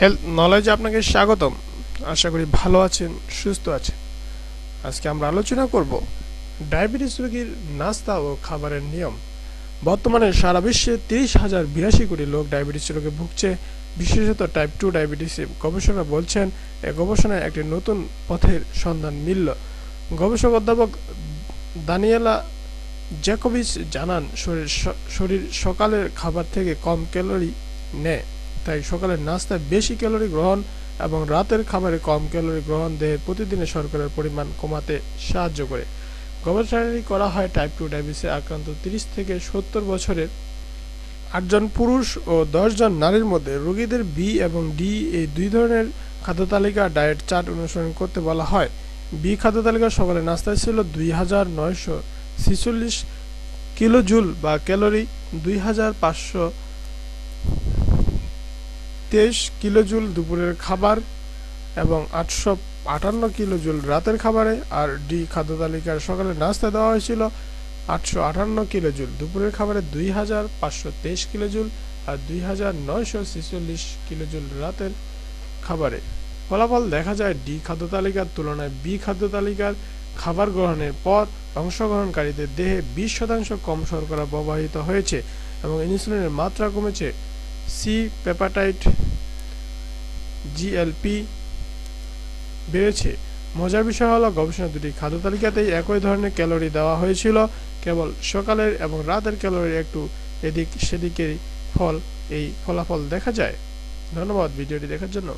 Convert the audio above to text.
Health নলেজে আপনাকে স্বাগতম। আশা করি ভালো আছেন, সুস্থ আছেন। আজকে আমরা আলোচনা করব ডায়াবেটিস রোগীর নাস্তা ও খাবারের নিয়ম। বর্তমানে সারা বিশ্বে তিরিশ হাজার বিরাশি কোটি লোক ডায়াবেটিস রোগে ভুগছে। বিশেষত টাইপ টু ডায়াবেটিসে গবেষকরা বলছেন, এ গবেষণায় একটি নতুন পথের সন্ধান মিলল। গবেষক অধ্যাপক দানিয়েলা জ্যাকোবিচ জানান, শরীর শরীর সকালের খাবার থেকে কম ক্যালোরি নেয়। তাই সকালের নাস্তায় বেশি ক্যালোরি গ্রহণ এবং রাতের খাবারে কম ক্যালোরি গ্রহণ দেহের প্রতিদিনের শর্করার পরিমাণ কমাতে সাহায্য করে। গবেষণাটি করা হয় টাইপ টু ডায়াবেটিসে আক্রান্ত তিরিশ থেকে সত্তর বছরের আটজন পুরুষ ও দশজন নারীর মধ্যে রোগীদের বি এবং ডি এই দুই ধরনের খাদ্য তালিকা ডায়েট চার্ট অনুসরণ করতে বলা হয়। বি খাদ্য তালিকা সকালে নাস্তায় ছিল দুই হাজার নয়শো ছিচল্লিশ কিলো জুল বা ক্যালোরি দুই হাজার পাঁচশো তেইশ কিলো জুল দুপুরের খাবার এবং আটশো আটান্ন কিলো জুল রাতের খাবারে আর ডি খাদ্য তালিকার সকালে নাস্তা দেওয়া হয়েছিল আটশো আটান্ন কিলো জুল দুপুরের খাবারে দুই হাজার পাঁচশো তেইশ কিলো জুল আর দুই হাজার নয়শো ছেচল্লিশ কিলো জুল রাতের খাবারে। ফলাফল দেখা যায় ডি খাদ্য তালিকার তুলনায় বি খাদ্য তালিকার খাবার গ্রহণের পর অংশগ্রহণকারীদের দেহে বিশ শতাংশ কম শর্করা প্রবাহিত হয়েছে এবং ইনসুলিনের মাত্রা কমেছে। সি পেপাটাইট জিএলপি বেড়েছে। মজার বিষয় হলো, গবেষণা দুটি খাদ্য তালিকাতেই একই ধরনের ক্যালোরি দেওয়া হয়েছিল। কেবল সকালের এবং রাতের ক্যালোরি একটু এদিক সেদিকের ফল, এই ফলাফল দেখা যায়। ধন্যবাদ ভিডিওটি দেখার জন্য।